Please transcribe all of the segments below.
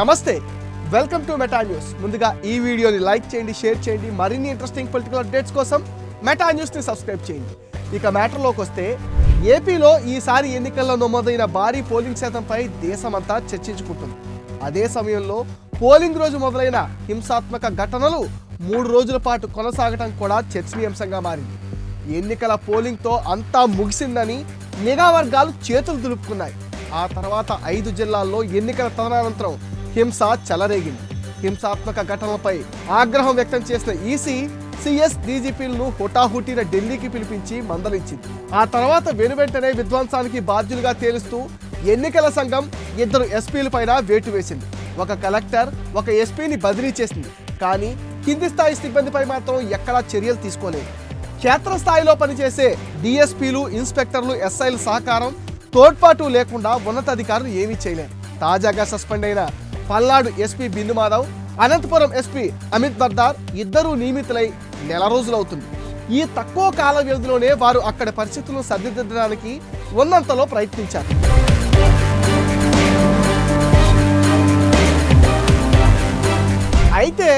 నమస్తే welcome to meta news. ముందుగా ఈ వీడియోని లైక్ చేయండి షేర్ చేయండి మరిన్ని ఇంట్రెస్టింగ్ పొలిటికల్ అప్డేట్స్ కోసం మెటా న్యూస్ని సబ్స్క్రైబ్ చేయండి. ఇక మ్యాటర్లోకి వస్తే ఏపీలో ఈసారి ఎన్నికల్లో నమోదైన భారీ పోలింగ్ శాతంపై దేశమంతా చర్చించుకుంటుంది. అదే సమయంలో పోలింగ్ రోజు మొదలైన హింసాత్మక ఘటనలు మూడు రోజుల పాటు కొనసాగటం కూడా చర్చనీయాంశంగా మారింది. ఎన్నికల పోలింగ్తో అంతా ముగిసిందని నిఘా వర్గాలు చేతులు దులుపుకున్నాయి. ఆ తర్వాత ఐదు జిల్లాల్లో ఎన్నికల తదనంతరం హింస చెలరేగింది. హింసాత్మక ఘటనలపై ఆగ్రహం వ్యక్తం చేసిన ఈసీ సిఎస్ డీజీపీలను హుటాహుటీన ఢిల్లీకి పిలిపించి మందలించింది. ఆ తర్వాత వెనువెంటనే విధ్వంసానికి బాధ్యులుగా తేలుస్తూ ఎన్నికల సంఘం ఇద్దరు ఎస్పీలపైన వేటు వేసింది. ఒక కలెక్టర్ ఒక ఎస్పీని బదిలీ చేసింది. కానీ కింది స్థాయి సిబ్బందిపై మాత్రం ఎక్కడా చర్యలు తీసుకోలేదు. క్షేత్రస్థాయిలో పనిచేసే డిఎస్పీలు ఇన్స్పెక్టర్లు ఎస్ఐల సహకారం తోడ్పాటు లేకుండా ఉన్నతాధికారులు ఏమీ చేయలేరు తాజాగా సస్పెండ్ అయిన పల్నాడు ఎస్పీ బిందు మాధవ్ అనంతపురం ఎస్పీ అమిత్ బర్దార్ ఇద్దరూ నియమితులై నెల రోజులవుతుంది. ఈ తక్కువ కాల వ్యవధిలోనే వారు అక్కడ పరిస్థితులను సరిదిద్దడానికి ఉన్నంతలో ప్రయత్నించారు. అయితే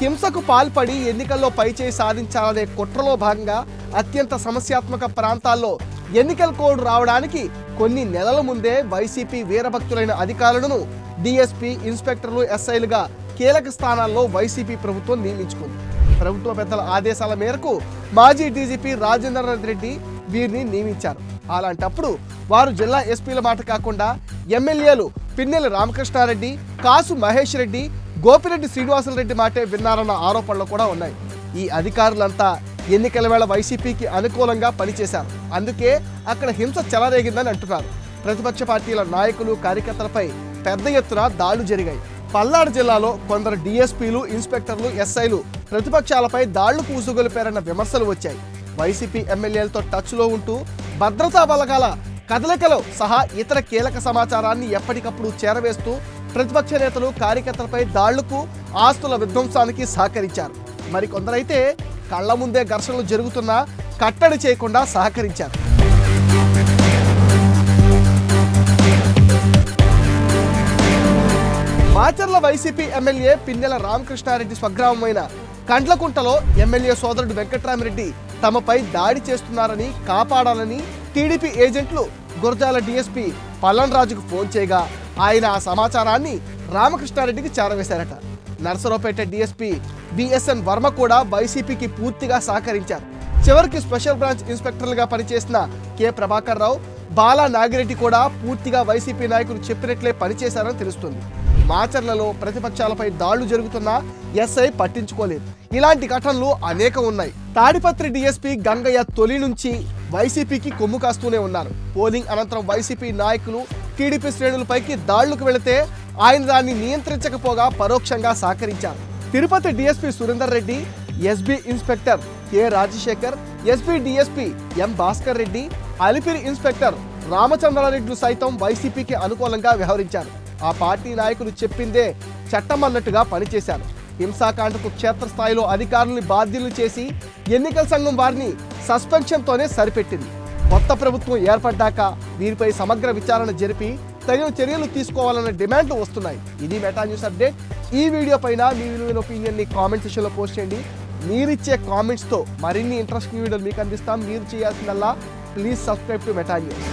హింసకు పాల్పడి ఎన్నికల్లో పైచేయి సాధించాలనే కుట్రలో భాగంగా అత్యంత సమస్యాత్మక ప్రాంతాల్లో ఎన్నికల కోడ్ రావడానికి కొన్ని నెలల ముందే వైసీపీ వీరభక్తులైన అధికారులను డిఎస్పీ ఇన్స్పెక్టర్లు ఎస్ఐలుగా కీలక స్థానాల్లో వైసీపీ ప్రభుత్వం నియమించుకుంది. ప్రభుత్వ పెద్దల ఆదేశాల మేరకు మాజీ డీజీపీ రాజేంద్రనాథ్ రెడ్డి వీరిని నియమించారు. అలాంటప్పుడు వారు జిల్లా ఎస్పీల మాట కాకుండా ఎమ్మెల్యేలు పిన్నెల రామకృష్ణారెడ్డి కాసు మహేష్ రెడ్డి గోపిరెడ్డి శ్రీనివాసరెడ్డి మాటే విన్నారన్న ఆరోపణలు కూడా ఉన్నాయి. ఈ అధికారులంతా ఎన్నికల వేళ వైసీపీకి అనుకూలంగా పనిచేశారు. అందుకే అక్కడ హింస చెలరేగిందని అంటున్నారు. ప్రతిపక్ష పార్టీల నాయకులు కార్యకర్తలపై పెద్ద ఎత్తున దాడులు జరిగాయి. పల్నాడు జిల్లాలో కొందరు డిఎస్పీలు ఇన్స్పెక్టర్లు ఎస్ఐలు ప్రతిపక్షాలపై దాళ్ళు పూసుగొలిపారన్న విమర్శలు వచ్చాయి. వైసీపీ ఎమ్మెల్యేలతో టచ్లో ఉంటూ భద్రతా బలగాల కదలికలో సహా ఇతర కీలక సమాచారాన్ని ఎప్పటికప్పుడు చేరవేస్తూ ప్రతిపక్ష నేతలు కార్యకర్తలపై దాళ్ళకు ఆస్తుల విధ్వంసానికి సహకరించారు. మరి కొందరైతే కళ్ళ ముందే ఘర్షణలు జరుగుతున్నా కట్టడి చేయకుండా సహకరించారు. మాచర్ల వైసీపీ ఎమ్మెల్యే పిన్నెల రామకృష్ణారెడ్డి స్వగ్రామమైన కండ్లకుంటలో ఎమ్మెల్యే సోదరుడు వెంకట్రామిరెడ్డి తమపై దాడి చేస్తున్నారని కాపాడాలని టీడీపీ ఏజెంట్లు గురజాల డీఎస్పీ పల్లన్ రాజుకు ఫోన్ చేయగా ఆయన ఆ సమాచారాన్ని రామకృష్ణారెడ్డికి చేరవేశారట. నర్సరావుపేట డీఎస్పీ బిఎస్ఎన్ వర్మ కూడా వైసీపీకి పూర్తిగా సహకరించారు. చివరికి స్పెషల్ బ్రాంచ్ ఇన్స్పెక్టర్లుగా పనిచేసిన కె. ప్రభాకర్ రావు బాలా నాగిరెడ్డి కూడా పూర్తిగా వైసీపీ నాయకులు చెప్పినట్లే పనిచేశారని తెలుస్తుంది. మాచర్లలో ప్రతిపక్షాలపై దాడులు జరుగుతున్నా ఎస్ఐ పట్టించుకోలేదు. ఇలాంటి ఘటనలు అనేకం ఉన్నాయి. తాడిపత్రి డీఎస్పీ గంగయ్య తొలి నుంచి వైసీపీకి కొమ్ము కాస్తూనే ఉన్నారు. పోలింగ్ అనంతరం వైసీపీ నాయకులు టీడీపీ శ్రేణులపైకి దాడులకు వెళితే ఆయన దాన్ని నియంత్రించకపోగా పరోక్షంగా సహకరించారు. Tirupati DSP Surender Reddy SB inspector K Rajasekhar SP DSP M Bhaskar Reddy Alipiri inspector రామచంద్రారెడ్డిలు సైతం వైసీపీకి అనుకూలంగా వ్యవహరించారు. ఆ పార్టీ నాయకులు చెప్పిందే చట్టం అన్నట్టుగా పనిచేశారు. హింసాకాండకు క్షేత్రస్థాయిలో అధికారుల్ని బాధ్యులు చేసి ఎన్నికల సంఘం వారిని సస్పెన్షన్తోనే సరిపెట్టింది. కొత్త ప్రభుత్వం ఏర్పడ్డాక వీరిపై సమగ్ర విచారణ జరిపి తగిన చర్యలు తీసుకోవాలన్న డిమాండ్లు వస్తున్నాయి. ఇది మెటా న్యూస్ అప్డేట్. ఈ వీడియో పైన మీ విలువైన ఒపీనియన్ని కామెంట్ సెక్షన్లో పోస్ట్ చేయండి. మీరిచ్చే కామెంట్స్తో మరిన్ని ఇంట్రెస్టింగ్ వీడియోలు మీకు అందిస్తాం. మీరు చేయాల్సిందల్లా ప్లీజ్ సబ్స్క్రైబ్ టు మెటాన్యూస్